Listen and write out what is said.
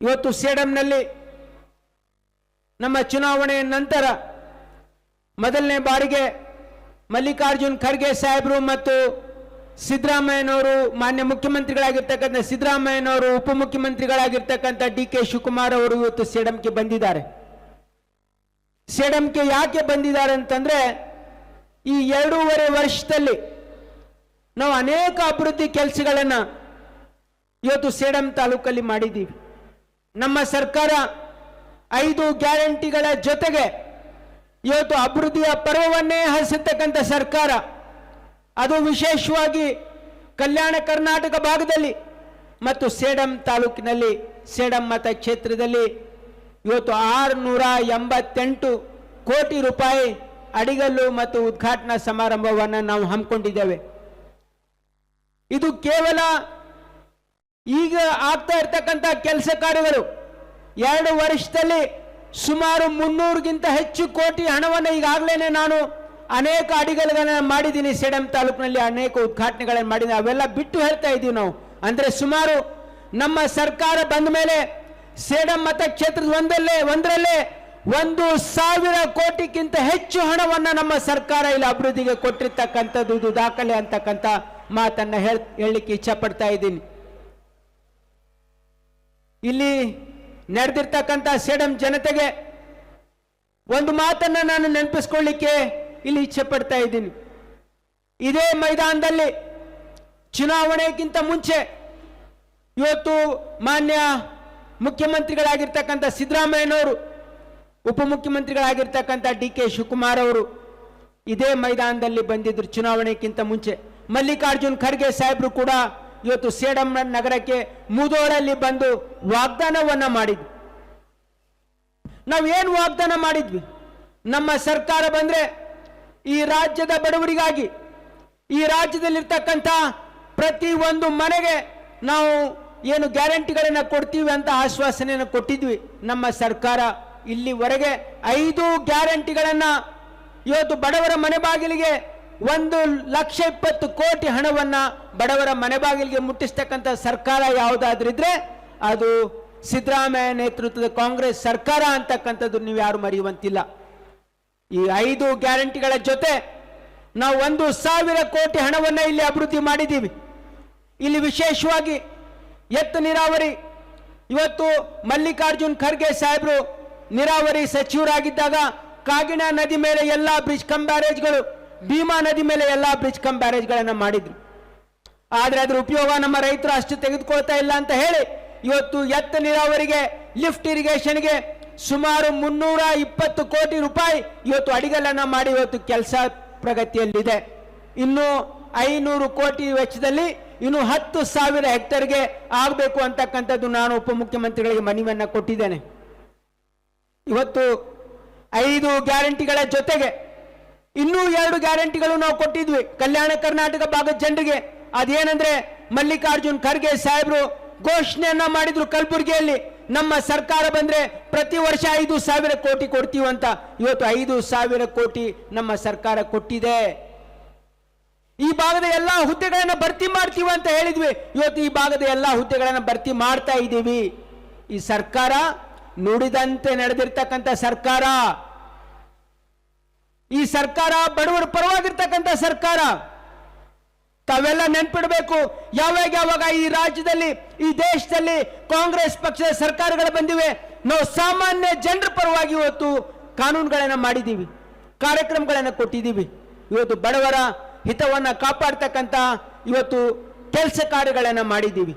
ಇವತ್ತು ಸೇಡಂನಲ್ಲಿ ನಮ್ಮ ಚುನಾವಣೆಯ ನಂತರ ಮೊದಲನೇ ಬಾರಿಗೆ ಮಲ್ಲಿಕಾರ್ಜುನ್ ಖರ್ಗೆ ಸಾಹೇಬರು ಮತ್ತು ಸಿದ್ದರಾಮಯ್ಯನವರು ಮಾನ್ಯ ಮುಖ್ಯಮಂತ್ರಿಗಳಾಗಿರ್ತಕ್ಕಂಥ ಸಿದ್ದರಾಮಯ್ಯನವರು, ಉಪಮುಖ್ಯಮಂತ್ರಿಗಳಾಗಿರ್ತಕ್ಕಂಥ ಡಿ ಕೆ ಶಿವಕುಮಾರ್ ಅವರು ಇವತ್ತು ಸೇಡಂಕ್ಕೆ ಬಂದಿದ್ದಾರೆ. ಸೇಡಂಕ್ಕೆ ಯಾಕೆ ಬಂದಿದ್ದಾರೆ ಅಂತಂದ್ರೆ ಈ ಎರಡೂವರೆ ವರ್ಷದಲ್ಲಿ ನಾವು ಅನೇಕ ಅಭಿವೃದ್ಧಿ ಕೆಲಸಗಳನ್ನು ಇವತ್ತು ಸೇಡಂ ತಾಲೂಕಲ್ಲಿ ಮಾಡಿದ್ದೀವಿ. ನಮ್ಮ ಸರ್ಕಾರ ಐದು ಗ್ಯಾರಂಟಿಗಳ ಜೊತೆಗೆ ಇವತ್ತು ಅಭಿವೃದ್ಧಿಯ ಪರ್ವವನ್ನೇ ಹರಿಸತಕ್ಕಂಥ ಸರ್ಕಾರ. ಅದು ವಿಶೇಷವಾಗಿ ಕಲ್ಯಾಣ ಕರ್ನಾಟಕ ಭಾಗದಲ್ಲಿ ಮತ್ತು ಸೇಡಂ ತಾಲೂಕಿನಲ್ಲಿ, ಸೇಡಂ ಮತಕ್ಷೇತ್ರದಲ್ಲಿ ಇವತ್ತು ಆರುನೂರ ಎಂಬತ್ತೆಂಟು ಕೋಟಿ ರೂಪಾಯಿ ಅಡಿಗಲ್ಲು ಮತ್ತು ಉದ್ಘಾಟನಾ ಸಮಾರಂಭವನ್ನು ನಾವು ಹಮ್ಮಿಕೊಂಡಿದ್ದೇವೆ. ಇದು ಕೇವಲ ಈಗ ಆಗ್ತಾ ಇರ್ತಕ್ಕಂಥ ಕೆಲಸ ಕಾರ್ಯಗಳು ಎರಡು ವರ್ಷದಲ್ಲಿ ಸುಮಾರು ಮುನ್ನೂರಿಗಿಂತ ಹೆಚ್ಚು ಕೋಟಿ ಹಣವನ್ನು ಈಗಾಗಲೇ ನಾನು ಅನೇಕ ಅಡಿಗಲ್ಗಳನ್ನ ಮಾಡಿದ್ದೀನಿ ಸೇಡಂ ತಾಲೂಕಿನಲ್ಲಿ ಅನೇಕ ಉದ್ಘಾಟನೆಗಳನ್ನು ಮಾಡಿದ್ದೀನಿ. ಅವೆಲ್ಲ ಬಿಟ್ಟು ಹೇಳ್ತಾ ಇದ್ದೀವಿ ನಾವು. ಅಂದ್ರೆ ಸುಮಾರು ನಮ್ಮ ಸರ್ಕಾರ ಬಂದ ಮೇಲೆ ಸೇಡಂ ಮತಕ್ಷೇತ್ರದ ಒಂದಲ್ಲೇ, ಒಂದರಲ್ಲೇ ಒಂದು ಸಾವಿರ ಕೋಟಿಗಿಂತ ಹೆಚ್ಚು ಹಣವನ್ನು ನಮ್ಮ ಸರ್ಕಾರ ಇಲ್ಲಿ ಅಭಿವೃದ್ಧಿಗೆ ಕೊಟ್ಟಿರ್ತಕ್ಕಂಥದ್ದು. ಇದು ದಾಖಲೆ ಅಂತಕ್ಕಂಥ ಮಾತನ್ನು ಹೇಳ್, ಹೇಳಲಿಕ್ಕೆ ಇಚ್ಛೆ ಪಡ್ತಾ ಇದ್ದೀನಿ. ಇಲ್ಲಿ ನಡೆದಿರ್ತಕ್ಕಂಥ ಸೇಡಂ ಜನತೆಗೆ ಒಂದು ಮಾತನ್ನು ನಾನು ನೆನಪಿಸ್ಕೊಳ್ಳಿಕ್ಕೆ ಇಲ್ಲಿ ಇಚ್ಛೆ ಪಡ್ತಾ ಇದ್ದೀನಿ. ಇದೇ ಮೈದಾನದಲ್ಲಿ ಚುನಾವಣೆಗಿಂತ ಮುಂಚೆ ಇವತ್ತು ಮಾನ್ಯ ಮುಖ್ಯಮಂತ್ರಿಗಳಾಗಿರ್ತಕ್ಕಂಥ ಸಿದ್ದರಾಮಯ್ಯನವರು, ಉಪಮುಖ್ಯಮಂತ್ರಿಗಳಾಗಿರ್ತಕ್ಕಂಥ ಡಿ ಕೆ ಶಿವಕುಮಾರ್ ಅವರು ಇದೇ ಮೈದಾನದಲ್ಲಿ ಬಂದಿದ್ರು ಚುನಾವಣೆಗಿಂತ ಮುಂಚೆ. ಮಲ್ಲಿಕಾರ್ಜುನ್ ಖರ್ಗೆ ಸಾಹೇಬರು ಕೂಡ ಇವತ್ತು ಸೇಡಂ ನಗರಕ್ಕೆ ಮುದೋಳಲ್ಲಿ ಬಂದು ವಾಗ್ದಾನವನ್ನ ಮಾಡಿದ್ವಿ. ನಾವೇನು ವಾಗ್ದಾನ ಮಾಡಿದ್ವಿ? ನಮ್ಮ ಸರ್ಕಾರ ಬಂದ್ರೆ ಈ ರಾಜ್ಯದ ಬಡವರಿಗಾಗಿ ಈ ರಾಜ್ಯದಲ್ಲಿರ್ತಕ್ಕಂಥ ಪ್ರತಿ ಒಂದು ಮನೆಗೆ ನಾವು ಏನು ಗ್ಯಾರಂಟಿಗಳನ್ನು ಕೊಡ್ತೀವಿ ಅಂತ ಆಶ್ವಾಸನೆಯನ್ನು ಕೊಟ್ಟಿದ್ವಿ. ನಮ್ಮ ಸರ್ಕಾರ ಇಲ್ಲಿವರೆಗೆ ಐದು ಗ್ಯಾರಂಟಿಗಳನ್ನು ಇವತ್ತು ಬಡವರ ಮನೆ ಬಾಗಿಲಿಗೆ ಒಂದು ಲಕ್ಷ ಇಪ್ಪತ್ತು ಕೋಟಿ ಹಣವನ್ನು ಬಡವರ ಮನೆ ಬಾಗಿಲಿಗೆ ಮುಟ್ಟಿಸ್ತಕ್ಕಂಥ ಸರ್ಕಾರ ಯಾವುದಾದ್ರಿದ್ರೆ ಅದು ಸಿದ್ದರಾಮಯ್ಯ ನೇತೃತ್ವದ ಕಾಂಗ್ರೆಸ್ ಸರ್ಕಾರ ಅಂತಕ್ಕಂಥದ್ದು ನೀವು ಯಾರು ಮರೆಯುವಂತಿಲ್ಲ. ಈ ಐದು ಗ್ಯಾರಂಟಿಗಳ ಜೊತೆ ನಾವು ಒಂದು ಸಾವಿರ ಕೋಟಿ ಹಣವನ್ನು ಇಲ್ಲಿ ಅಭಿವೃದ್ಧಿ ಮಾಡಿದ್ದೀವಿ. ಇಲ್ಲಿ ವಿಶೇಷವಾಗಿ ಎತ್ತು ನೀರಾವರಿ, ಇವತ್ತು ಮಲ್ಲಿಕಾರ್ಜುನ್ ಖರ್ಗೆ ಸಾಹೇಬರು ನೀರಾವರಿ ಸಚಿವರಾಗಿದ್ದಾಗ ಕಾಗಿಣ ನದಿ ಮೇಲೆ ಎಲ್ಲ ಬ್ರಿಡ್ಜ್ ಕಂಬ್ಯಾರೇಜ್ಗಳು ಬ್ಯಾರೇಜ್ಗಳು ಭೀಮಾ ನದಿ ಮೇಲೆ ಎಲ್ಲ ಬ್ರಿಡ್ಜ್ ಕಮ್ ಬ್ಯಾರೇಜ್ಗಳನ್ನು ಮಾಡಿದ್ರು. ಆದರೆ ಅದರ ಉಪಯೋಗ ನಮ್ಮ ರೈತರು ಅಷ್ಟು ತೆಗೆದುಕೊಳ್ತಾ ಇಲ್ಲ ಅಂತ ಹೇಳಿ ಇವತ್ತು ಎತ್ತ ನೀರಾವರಿಗೆ ಲಿಫ್ಟ್ ಇರಿಗೇಷನ್ಗೆ ಸುಮಾರು ಮುನ್ನೂರ ಇಪ್ಪತ್ತು ಕೋಟಿ ರೂಪಾಯಿ ಇವತ್ತು ಅಡಿಗಲನ್ನು ಮಾಡಿ ಇವತ್ತು ಕೆಲಸ ಪ್ರಗತಿಯಲ್ಲಿದೆ. ಇನ್ನು ಐನೂರು ಕೋಟಿ ವೆಚ್ಚದಲ್ಲಿ ಇನ್ನು ಹತ್ತು ಸಾವಿರ ಹೆಕ್ಟರ್ಗೆ ಆಗಬೇಕು ಅಂತಕ್ಕಂಥದ್ದು ನಾನು ಉಪಮುಖ್ಯಮಂತ್ರಿಗಳಿಗೆ ಮನವಿಯನ್ನ ಕೊಟ್ಟಿದ್ದೇನೆ. ಇವತ್ತು ಐದು ಗ್ಯಾರಂಟಿಗಳ ಜೊತೆಗೆ ಇನ್ನೂ ಎರಡು ಗ್ಯಾರಂಟಿಗಳು ನಾವು ಕೊಟ್ಟಿದ್ವಿ. ಕಲ್ಯಾಣ ಕರ್ನಾಟಕ ಭಾಗದ ಜನರಿಗೆ. ಅದೇನಂದ್ರೆ ಮಲ್ಲಿಕಾರ್ಜುನ್ ಖರ್ಗೆ ಸಾಹೇಬರು ಘೋಷಣೆಯನ್ನ ಮಾಡಿದ್ರು ಕಲಬುರಗಿಯಲ್ಲಿ. ನಮ್ಮ ಸರ್ಕಾರ ಬಂದ್ರೆ ಪ್ರತಿ ವರ್ಷ ಐದು ಸಾವಿರ ಕೋಟಿ ಅಂತ. ಇವತ್ತು ಐದು ಸಾವಿರ ಕೋಟಿ ನಮ್ಮ ಸರ್ಕಾರ ಕೊಟ್ಟಿದೆ. ಈ ಭಾಗದ ಎಲ್ಲಾ ಹುದ್ದೆಗಳನ್ನ ಭರ್ತಿ ಮಾಡ್ತೀವಿ ಅಂತ ಹೇಳಿದ್ವಿ. ಇವತ್ತು ಈ ಭಾಗದ ಎಲ್ಲಾ ಹುದ್ದೆಗಳನ್ನ ಭರ್ತಿ ಮಾಡ್ತಾ ಇದ್ದೀವಿ ಈ ಸರ್ಕಾರ ನುಡಿದಂತೆ ನಡೆದಿರ್ತಕ್ಕಂಥ ಸರ್ಕಾರ. ಈ ಸರ್ಕಾರ ಬಡವರ ಪರವಾಗಿರ್ತಕ್ಕಂಥ ಸರ್ಕಾರ. ತಾವೆಲ್ಲ ನೆನ್ಪಿಡ್ಬೇಕು, ಯಾವಾಗ ಯಾವಾಗ ಈ ರಾಜ್ಯದಲ್ಲಿ, ಈ ದೇಶದಲ್ಲಿ ಕಾಂಗ್ರೆಸ್ ಪಕ್ಷದ ಸರ್ಕಾರಗಳು ಬಂದಿವೆ, ನಾವು ಸಾಮಾನ್ಯ ಜನರ ಪರವಾಗಿ ಇವತ್ತು ಕಾನೂನುಗಳನ್ನು ಮಾಡಿದ್ದೀವಿ, ಕಾರ್ಯಕ್ರಮಗಳನ್ನು ಕೊಟ್ಟಿದ್ದೀವಿ. ಇವತ್ತು ಬಡವರ ಹಿತವನ್ನ ಕಾಪಾಡ್ತಕ್ಕಂಥ ಇವತ್ತು ಕೆಲಸ ಕಾರ್ಯಗಳನ್ನು ಮಾಡಿದ್ದೀವಿ.